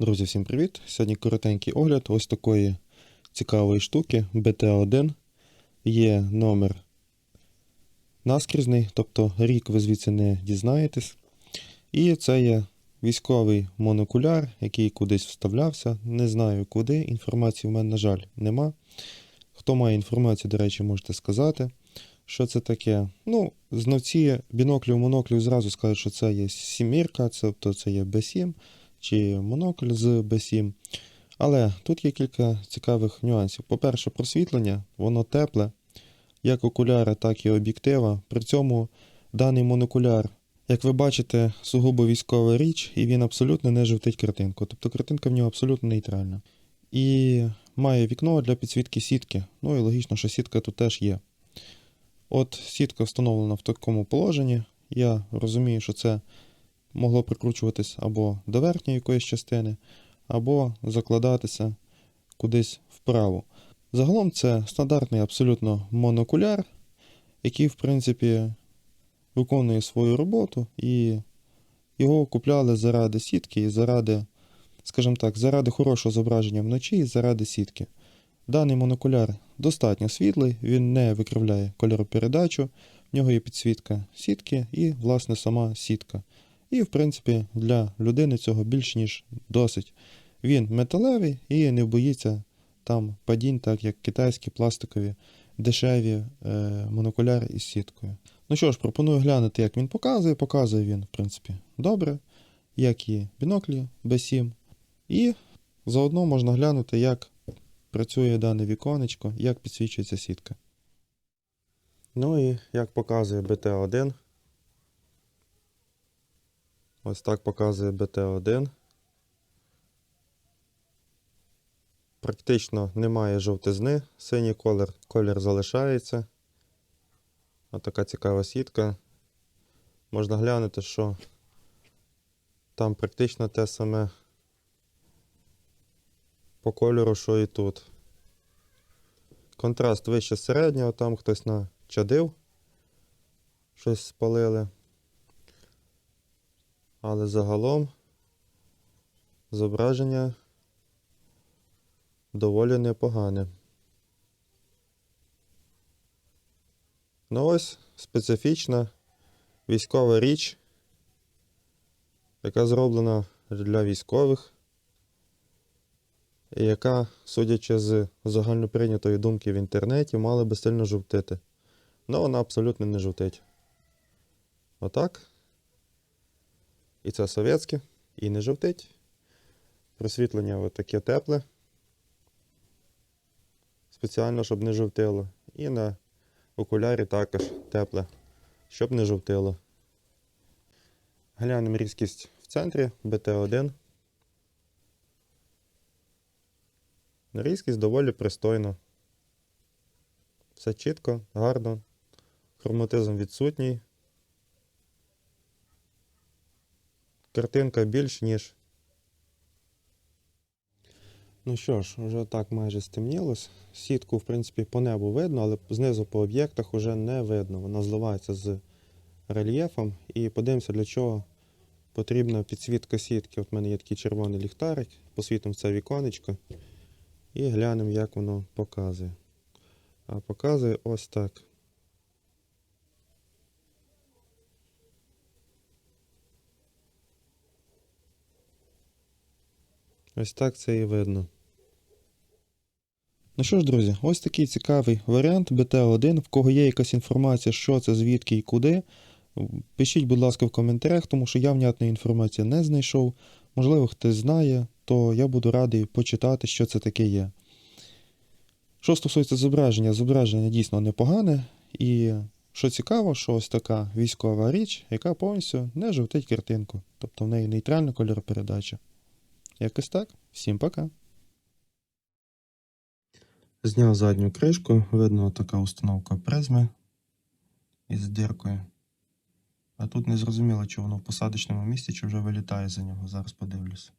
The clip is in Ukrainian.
Друзі, всім привіт! Сьогодні коротенький огляд ось такої цікавої штуки BT1. Є номер наскрізний, тобто рік ви звідси не дізнаєтесь. І це є військовий монокуляр, який кудись вставлявся. Не знаю куди. Інформації в мене, на жаль, нема. Хто має інформацію, до речі, можете сказати, що це таке. Ну, знавці біноклів моноклів зразу скажуть, що це є сімірка, тобто це є B7 чи монокль з B7. Але тут є кілька цікавих нюансів. По-перше, просвітлення, воно тепле, як окуляри, так і об'єктива. При цьому даний монокуляр, як ви бачите, сугубо військова річ, і він абсолютно не жовтить картинку. Тобто картинка в нього абсолютно нейтральна. І має вікно для підсвітки сітки. Ну і логічно, що сітка тут теж є. От сітка встановлена в такому положенні. Я розумію, що це могло прикручуватись або до верхньої якоїсь частини, або закладатися кудись вправо. Загалом це стандартний абсолютно монокуляр, який, в принципі, виконує свою роботу, і його купляли заради сітки і заради, скажімо так, заради хорошого зображення вночі і заради сітки. Даний монокуляр достатньо світлий, він не викривляє кольоропередачу, в нього є підсвітка сітки і, власне, сама сітка. І, в принципі, для людини цього більш ніж досить. Він металевий і не боїться там падінь, так як китайські пластикові дешеві е, монокуляри із сіткою. Ну що ж, пропоную глянути, як він показує. Показує він, в принципі, добре, як і біноклі B7. І заодно можна глянути, як працює дане віконечко, як підсвічується сітка. Ну і як показує BT1. Ось так показує BT1. Практично немає жовтизни, синій колір, колір залишається. Ось така цікава сітка. Можна глянути, що там практично те саме по кольору, що і тут. Контраст вище середнього, там хтось начадив, щось спалили. Але загалом зображення доволі непогане. Ну ось специфічна військова річ, яка зроблена для військових, і яка, судячи з загальноприйнятої думки в інтернеті, мала би сильно жовтити. Ну вона абсолютно не жовтить. Отак. І це совєтське, і не жовтить. Просвітлення от таке тепле. Спеціально, щоб не жовтило. І на окулярі також тепле, щоб не жовтило. Глянемо різкість в центрі BT1. Різкість доволі пристойна. Все чітко, гарно. Хроматизм відсутній. Картинка більш ніж. Ну що ж, вже так майже стемнілось. Сітку, в принципі, по небу видно, але знизу по об'єктах вже не видно. Вона зливається з рельєфом. І подивимося, для чого потрібна підсвітка сітки. От в мене є такий червоний ліхтарик, посвітимо це віконечко. І глянемо, як воно показує. А показує ось так. Ось так це і видно. Ну що ж, друзі, ось такий цікавий варіант BT1. В кого є якась інформація, що це, звідки і куди. Пишіть, будь ласка, в коментарях, тому що я внятної інформації не знайшов. Можливо, хтось знає, то я буду радий почитати, що це таке є. Що стосується зображення, зображення дійсно непогане. І що цікаво, що ось така військова річ, яка повністю не жовтить картинку. Тобто в неї нейтральна кольоропередача. Якось так. Всім пока. Зняв задню кришку, видно така установка призми із диркою. А тут не зрозуміло, чи воно в посадочному місці, чи вже вилітає за нього. Зараз подивлюся.